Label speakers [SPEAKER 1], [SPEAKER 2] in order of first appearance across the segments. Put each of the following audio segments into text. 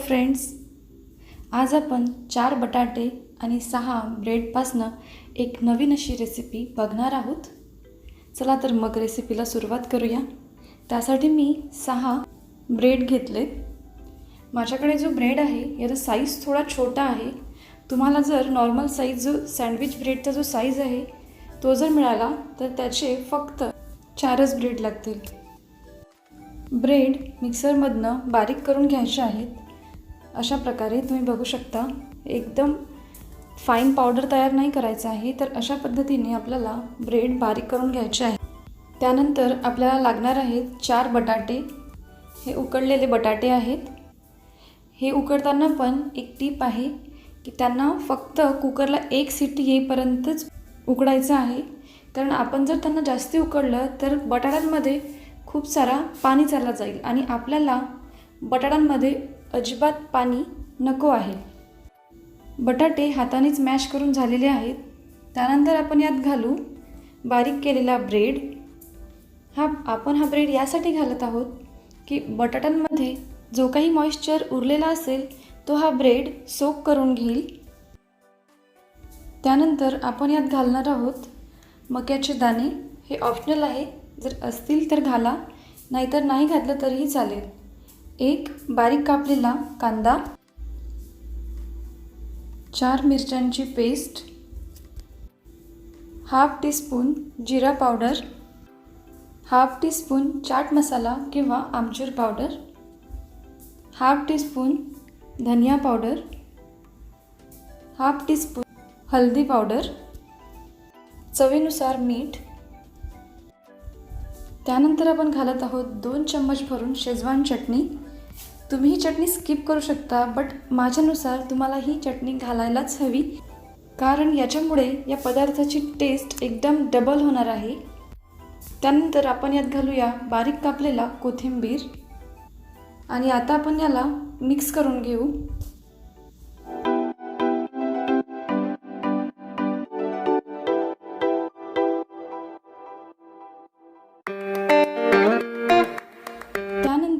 [SPEAKER 1] Friends आज आपण चार बटाटे आणि सहा ब्रेडपासनं एक नवीन अशी रेसिपी बघणार आहोत. चला तर मग रेसिपीला सुरुवात करूया. त्यासाठी मी सहा ब्रेड घेतले. माझ्याकडे जो ब्रेड आहे याचा साईज थोडा छोटा आहे. तुम्हाला जर नॉर्मल साईज जो सँडविच ब्रेडचा जो साईज आहे तो जर मिळाला तर त्याचे फक्त चारच ब्रेड लागतील. ब्रेड मिक्सरमधनं बारीक करून घ्यायचे आहेत. अशा प्रकारे तुम्ही बघू शकता. एकदम फाईन पावडर तयार नाही करायचं आहे तर अशा पद्धतीने आपल्याला ब्रेड बारीक करून घ्यायचे आहे. त्यानंतर आपल्याला लागणार आहेत चार बटाटे. हे उकडलेले बटाटे आहेत. हे उकडताना पण एक टीप आहे की त्यांना फक्त कुकरला एक सीटी येईपर्यंतच उकडायचं आहे. कारण आपण जर त्यांना जास्त उकडलं तर बटाट्यांमध्ये खूप सारा पाणी चालला जाईल आणि आपल्याला बटाट्यांमध्ये अजिबात पाणी नको आहे. बटाटे हातानेच मॅश करून झालेले आहेत. त्यानंतर आपण यात घालू बारीक केलेला ब्रेड. हा आपण हा ब्रेड यासाठी घालत आहोत की बटाट्यांमध्ये जो काही मॉइश्चर उरलेला असेल तो हा ब्रेड सोक करून घेईल. त्यानंतर आपण यात घालणार आहोत मक्याचे दाणे. हे ऑप्शनल आहे. जर असतील तर घाला नाहीतर नाही घातलं तरीही चालेल. एक बारीक कापलेला कांदा चार मिरच्यांची पेस्ट हाफ टीस्पून जिरा powder half teaspoon chaat masala किंवा आमचूर पावडर हाफ टीस्पून धनिया पावडर हाफ टीस्पून हल्दी पावडर चवीनुसार मीठ. त्यानंतर आपण घालत आहोत दोन चम्मच भरून शेजवान चटणी. तुम्ही ही चटणी स्किप करू शकता बट माझ्यानुसार तुम्हाला ही चटणी घालायलाच हवी. कारण याच्यामुळे या पदार्थाची टेस्ट एकदम डबल होणार आहे. त्यानंतर आपण यात घालूया बारीक कापलेला कोथिंबीर. आणि आता आपण याला मिक्स करून घेऊ.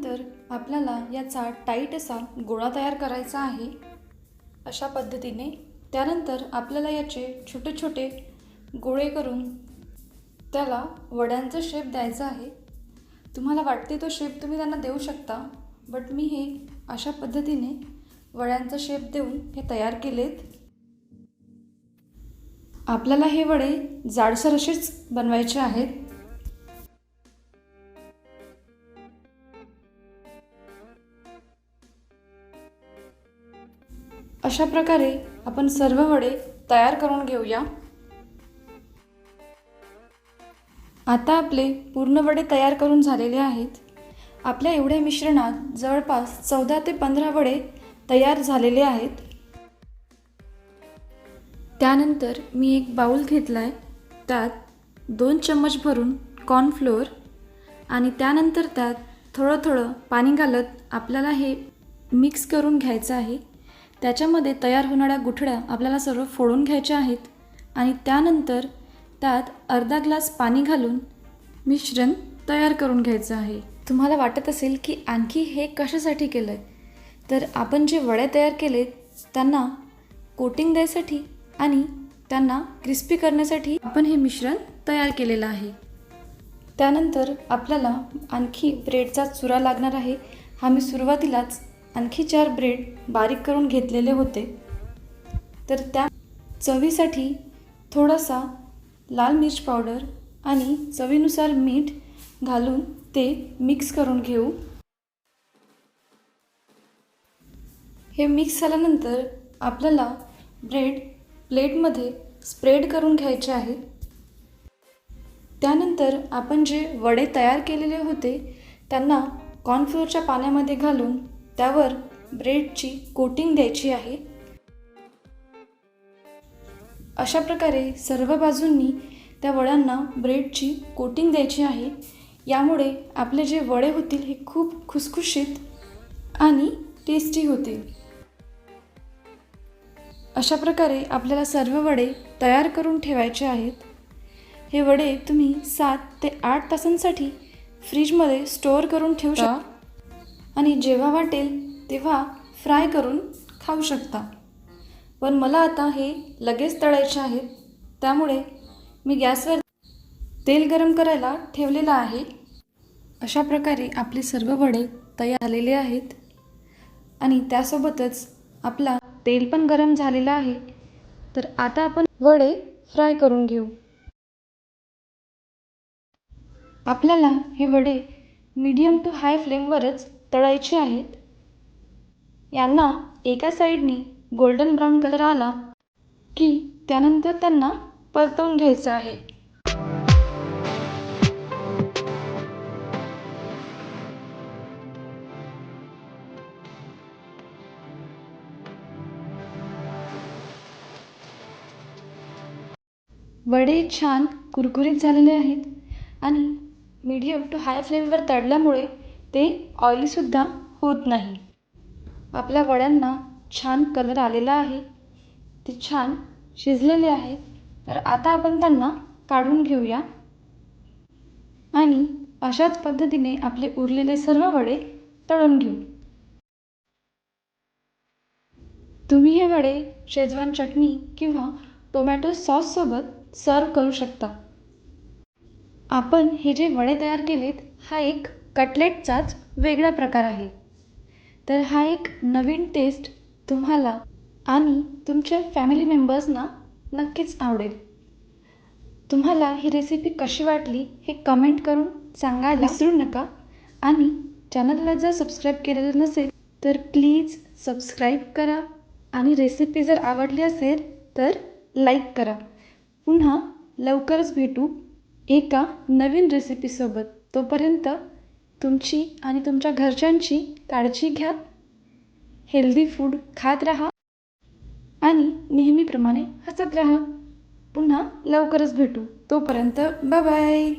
[SPEAKER 1] त्यानंतर आपल्याला याचा टाईट असा गोळा तयार करायचा आहे. अशा पद्धतीने त्यानंतर आपल्याला याचे छोटे छोटे गोळे करून त्याला वड्यांचा शेप द्यायचा आहे. तुम्हाला वाटते तो शेप तुम्ही त्यांना देऊ शकता बट मी हे अशा पद्धतीने वड्यांचा शेप देऊन हे तयार केलेत. आपल्याला हे वडे जाडसर असेच बनवायचे आहेत. अशा प्रकारे आपण सर्व वडे तयार करून घेऊया. आता आपले पूर्ण वडे तयार करून झालेले आहेत. आपल्या एवढ्या मिश्रणात जवळपास चौदा ते पंधरा वडे तयार झालेले आहेत. त्यानंतर मी एक बाऊल घेतला आहे त्यात दोन चम्मच भरून कॉर्नफ्लोअर आणि त्यानंतर त्यात थोडं थोडं पाणी घालत आपल्याला हे मिक्स करून घ्यायचं आहे. त्याच्यामध्ये तयार होणाऱ्या गुठळ्या आपल्याला सर्व फोडून घ्यायच्या आहेत आणि त्यानंतर त्यात अर्धा ग्लास पाणी घालून मिश्रण तयार करून घ्यायचं आहे. तुम्हाला वाटत असेल की आणखी हे कशासाठी केलं आहे तर आपण जे वडे तयार केलेत त्यांना कोटिंग द्यायसाठी आणि त्यांना क्रिस्पी करण्यासाठी आपण हे मिश्रण तयार केलेलं आहे. त्यानंतर आपल्याला आणखी ब्रेडचा चुरा लागणार आहे. हा मी सुरुवातीलाच आणखी चार ब्रेड बारीक करून घेतलेले होते. तर त्या चवीसाठी थोडासा लाल मिर्च पावडर आणि चवीनुसार मीठ घालून ते मिक्स करून घेऊ. हे मिक्स झाल्यानंतर आपल्याला ब्रेड प्लेटमध्ये स्प्रेड करून घ्यायचे आहे. त्यानंतर आपण जे वडे तयार केलेले होते त्यांना कॉर्नफ्लोअरच्या पाण्यामध्ये घालून त्यावर ब्रेडची कोटिंग द्यायची आहे. अशा प्रकारे सर्व बाजूंनी त्या वड्यांना ब्रेडची कोटिंग द्यायची आहे. यामुळे आपले जे वडे होतील हे खूप खुसखुशीत आणि टेस्टी होतील. अशा प्रकारे आपल्याला सर्व वडे तयार करून ठेवायचे आहेत. हे वडे तुम्ही सात ते आठ तासांसाठी फ्रीजमध्ये स्टोअर करून ठेवू शकता. आणि जेव्हा वाटेल तेव्हा फ्राय करून खाऊ शकता. पण मला आता हे लगेच तळायचे आहेत. त्यामुळे मी गॅसवर तेल गरम करायला ठेवलेलं आहे. अशा प्रकारे आपले सर्व वडे तयार झालेले आहेत. आणि त्यासोबतच आपला तेल पण गरम झालेलं आहे. तर आता आपण वडे फ्राय करून घेऊ. आपल्याला हे वडे मीडियम टू हाय फ्लेमवरच तळायचे आहेत. यांना एका साईडने गोल्डन ब्राऊन कलर आला की त्यानंतर त्यांना परतवून घ्यायचं आहे. वडे छान कुरकुरीत झालेले आहेत आणि मीडियम टू हाय फ्लेमवर तळल्यामुळे ते ऑईलीसुद्धा होत नाही. आपल्या वड्यांना छान कलर आलेला आहे. ते छान शिजलेले आहेत. तर आता आपण त्यांना काढून घेऊया. आणि अशाच पद्धतीने आपले उरलेले सर्व वडे तळून घेऊ. तुम्ही हे वडे शेजवान चटणी किंवा टोमॅटो सॉससोबत सर्व करू शकता. आपण हे जे वडे तयार केलेत हा एक कटलेटचाच वेगळा प्रकार आहे. तर हा एक नवीन टेस्ट तुम्हाला आणि तुमच्या फॅमिली मेंबर्सना नक्कीच आवडेल. तुम्हाला ही रेसिपी कशी वाटली हे कमेंट करून सांगायला विसरू नका. आणि चॅनलला जर सबस्क्राईब केलेलं नसेल तर प्लीज सबस्क्राईब करा. आणि रेसिपी जर आवडली असेल तर लाईक करा. पुन्हा लवकरच भेटू एका नवीन रेसिपीसोबत तोपर्यंत तुमची आणि तुमच्या घरच्यांची काळजी घ्या. हेल्दी फूड खात राहा. आणि नेहमीप्रमाणे हसत राहा. पुन्हा लवकरच भेटू. तोपर्यंत बाय